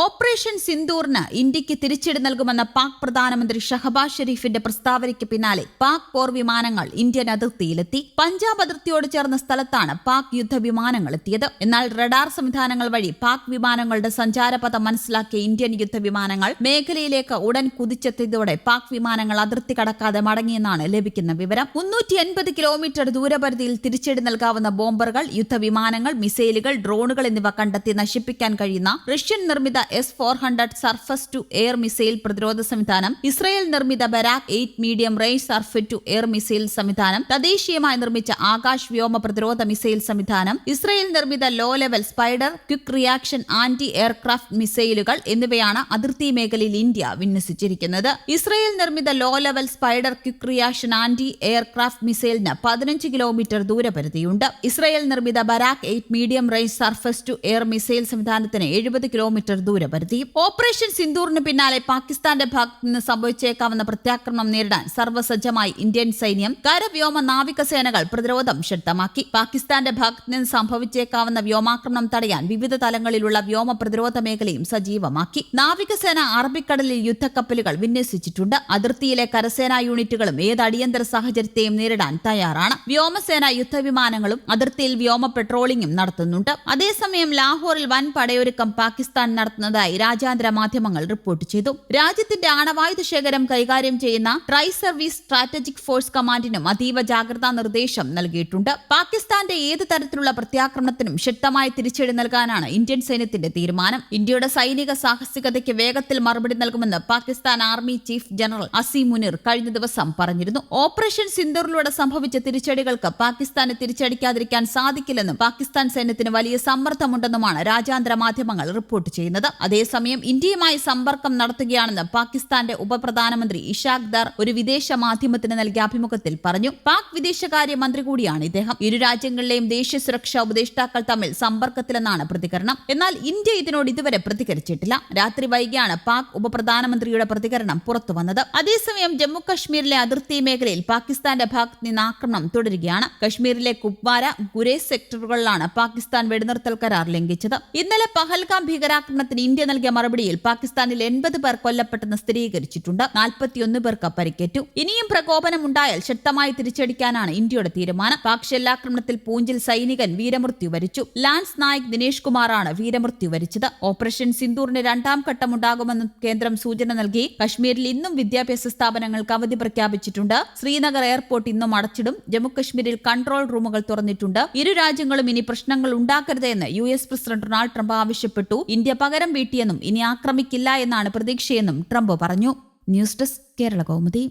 Operation സിന്ദൂറിന് ഇന്ത്യയ്ക്ക് തിരിച്ചടി നൽകുമെന്ന പാക് പ്രധാനമന്ത്രി ഷഹബാസ് ഷെരീഫിന്റെ പ്രസ്താവനയ്ക്ക് പിന്നാലെ പാക് പോർ വിമാനങ്ങൾ ഇന്ത്യൻ അതിർത്തിയിലെത്തി. പഞ്ചാബ് അതിർത്തിയോട് ചേർന്ന സ്ഥലത്താണ് പാക് യുദ്ധവിമാനങ്ങൾ എത്തിയത്. എന്നാൽ റഡാർ സംവിധാനങ്ങൾ വഴി പാക് വിമാനങ്ങളുടെ സഞ്ചാരപഥം മനസ്സിലാക്കിയ ഇന്ത്യൻ യുദ്ധവിമാനങ്ങൾ മേഖലയിലേക്ക് ഉടൻ കുതിച്ചെത്തിയതോടെ പാക് വിമാനങ്ങൾ അതിർത്തി കടക്കാതെ മടങ്ങിയെന്നാണ് ലഭിക്കുന്ന വിവരം. മുന്നൂറ്റി എൺപത് കിലോമീറ്റർ ദൂരപരിധിയിൽ തിരിച്ചടി നൽകാവുന്ന ബോംബറുകൾ യുദ്ധവിമാനങ്ങൾ മിസൈലുകൾ ഡ്രോണുകൾ എന്നിവ കണ്ടെത്തി നശിപ്പിക്കാൻ കഴിയുന്ന റഷ്യൻ നിർമ്മിത S four hundred surface to air missile പ്രതിരോധ സംവിധാനം ഇസ്രയേൽ നിർമ്മിത Barak eight medium range surf to air missile സംവിധാനം തദ്ദേശീയമായി നിർമ്മിച്ച ആകാശ് വ്യോമ പ്രതിരോധ മിസൈൽ സംവിധാനം ഇസ്രയേൽ നിർമ്മിത low level Spider quick reaction anti aircraft മിസൈലുകൾ എന്നിവയാണ് അതിർത്തി മേഖലയിൽ ഇന്ത്യ വിന്യസിച്ചിരിക്കുന്നത്. ഇസ്രയേൽ നിർമ്മിത low level Spider quick reaction anti aircraft മിസൈലിന് പതിനഞ്ച് കിലോമീറ്റർ ദൂരപരിധിയുണ്ട്. ഇസ്രയേൽ നിർമ്മിത Barak eight medium range surface to air missile സംവിധാനത്തിന് എഴുപത് കിലോമീറ്റർ ദൂരപരിധി ഓപ്പറേഷൻ സിന്ദൂറിന് പിന്നാലെ പാകിസ്ഥാന്റെ ഭാഗത്ത് നിന്ന് സംഭവിച്ചേക്കാവുന്ന പ്രത്യാക്രമണം നേരിടാൻ സർവസജ്ജമായി ഇന്ത്യൻ സൈന്യം കരവ്യോമ നാവികസേനകൾ പ്രതിരോധം ശക്തമാക്കി. പാകിസ്ഥാന്റെ ഭാഗത്ത് നിന്ന് സംഭവിച്ചേക്കാവുന്ന വ്യോമാക്രമണം തടയാൻ വിവിധ തലങ്ങളിലുള്ള വ്യോമ പ്രതിരോധ മേഖലയും സജീവമാക്കി. നാവികസേന അറബിക്കടലിൽ യുദ്ധക്കപ്പലുകൾ വിന്യസിച്ചിട്ടുണ്ട്. അതിർത്തിയിലെ കരസേനാ യൂണിറ്റുകളും ഏത് അടിയന്തര സാഹചര്യത്തെയും നേരിടാൻ തയ്യാറാണ്. വ്യോമസേന യുദ്ധവിമാനങ്ങളും അതിർത്തിയിൽ വ്യോമ പെട്രോളിംഗും നടത്തുന്നുണ്ട്. അതേസമയം ലാഹോറിൽ വൻ പടയൊരുക്കം പാകിസ്ഥാൻ നടത്തുന്നതായി രാജ്യാന്തര മാധ്യമങ്ങൾ റിപ്പോർട്ട് ചെയ്തു. രാജ്യത്തിന്റെ ആണവായുധ ശേഖരം കൈകാര്യം ചെയ്യുന്ന ട്രൈ സർവീസ് സ്ട്രാറ്റജിക് ഫോഴ്സ് കമാൻഡിനും അതീവ ജാഗ്രതാ നിർദ്ദേശം നൽകിയിട്ടുണ്ട്. പാകിസ്ഥാന്റെ ഏത് തരത്തിലുള്ള പ്രത്യാക്രമണത്തിനും ശക്തമായ തിരിച്ചടി നൽകാനാണ് ഇന്ത്യൻ സൈന്യത്തിന്റെ തീരുമാനം. ഇന്ത്യയുടെ സൈനിക സാഹസികതയ്ക്ക് വേഗത്തിൽ മറുപടി നൽകുമെന്ന് Pakistan army chief general Asim Munir കഴിഞ്ഞ ദിവസം പറഞ്ഞിരുന്നു. ഓപ്പറേഷൻ സിന്ദൂറിലൂടെ സംഭവിച്ച തിരിച്ചടികൾക്ക് പാകിസ്ഥാനെ തിരിച്ചടിക്കാതിരിക്കാൻ സാധിക്കില്ലെന്നും പാകിസ്ഥാൻ സൈന്യത്തിന് വലിയ സമ്മർദ്ദമുണ്ടെന്നുമാണ് രാജ്യാന്തര മാധ്യമങ്ങൾ റിപ്പോർട്ട് ചെയ്യുന്നത്. അതേസമയം ഇന്ത്യയുമായി സമ്പർക്കം നടത്തുകയാണെന്ന് പാകിസ്ഥാന്റെ ഉപപ്രധാനമന്ത്രി ഇഷാഖ് ദർ ഒരു വിദേശ മാധ്യമത്തിന് നൽകിയ അഭിമുഖത്തിൽ പറഞ്ഞു. പാക് വിദേശകാര്യ മന്ത്രി കൂടിയാണ് ഇദ്ദേഹം. ഇരു രാജ്യങ്ങളിലെയും ദേശീയ സുരക്ഷാ ഉപദേഷ്ടാക്കൾ തമ്മിൽ സമ്പർക്കത്തിലെന്നാണ് പ്രതികരണം. എന്നാൽ ഇന്ത്യ ഇതിനോട് ഇതുവരെ പ്രതികരിച്ചിട്ടില്ല. രാത്രി വൈകിയാണ് പാക് ഉപപ്രധാനമന്ത്രിയുടെ പ്രതികരണം പുറത്തുവന്നത് അതേസമയം ജമ്മു കശ്മീരിലെ അതിർത്തി മേഖലയിൽ പാകിസ്ഥാന്റെ ഭാഗത്ത് നിന്ന് ആക്രമണം തുടരുകയാണ്. കശ്മീരിലെ കുപ്വാര ഗുരേസ് സെക്ടറുകളിലാണ് പാകിസ്ഥാൻ വെടിനിർത്തൽ കരാർ ലംഘിച്ചത്. ഇന്നലെ പഹൽഗാം ഭീകരാക്രമണത്തിന് ഇന്ത്യ നൽകിയ മറുപടിയിൽ പാകിസ്ഥാനിൽ എൺപത് പേർ കൊല്ലപ്പെട്ടെന്ന് സ്ഥിരീകരിച്ചിട്ടുണ്ട്. നാൽപ്പത്തിയൊന്ന് പേർക്ക് പരിക്കേറ്റു ഇനിയും പ്രകോപനം ഉണ്ടായാൽ ശക്തമായി തിരിച്ചടിക്കാനാണ് ഇന്ത്യയുടെ തീരുമാനം. പാക് ഷെല്ലാക്രമണത്തിൽ പൂഞ്ചിൽ സൈനികൻ വീരമൃത്യു വരിച്ചു. ലാൻസ് നായക് ദിനേഷ് കുമാറാണ് വീരമൃത്യു വരിച്ചത്. ഓപ്പറേഷൻ സിന്ദൂറിന് രണ്ടാം ഘട്ടമുണ്ടാകുമെന്ന് കേന്ദ്രം സൂചന നൽകി. കശ്മീരിൽ ഇന്നും വിദ്യാഭ്യാസ സ്ഥാപനങ്ങൾക്ക് അവധി പ്രഖ്യാപിച്ചിട്ടുണ്ട്. ശ്രീനഗർ എയർപോർട്ട് ഇന്നും അടച്ചിടും. ജമ്മുകശ്മീരിൽ കൺട്രോൾ റൂമുകൾ തുറന്നിട്ടുണ്ട്. ഇരു രാജ്യങ്ങളും ഇനി പ്രശ്നങ്ങൾ ഉണ്ടാക്കരുതെന്ന് U S president Donald Trump ആവശ്യപ്പെട്ടു. ഇന്ത്യ പകരം വീട്ടിയെന്നും ഇനി ആക്രമിക്കില്ല എന്നാണ് പ്രതീക്ഷയെന്നും ട്രംപ് പറഞ്ഞു. News desk Kerala Kaumudi.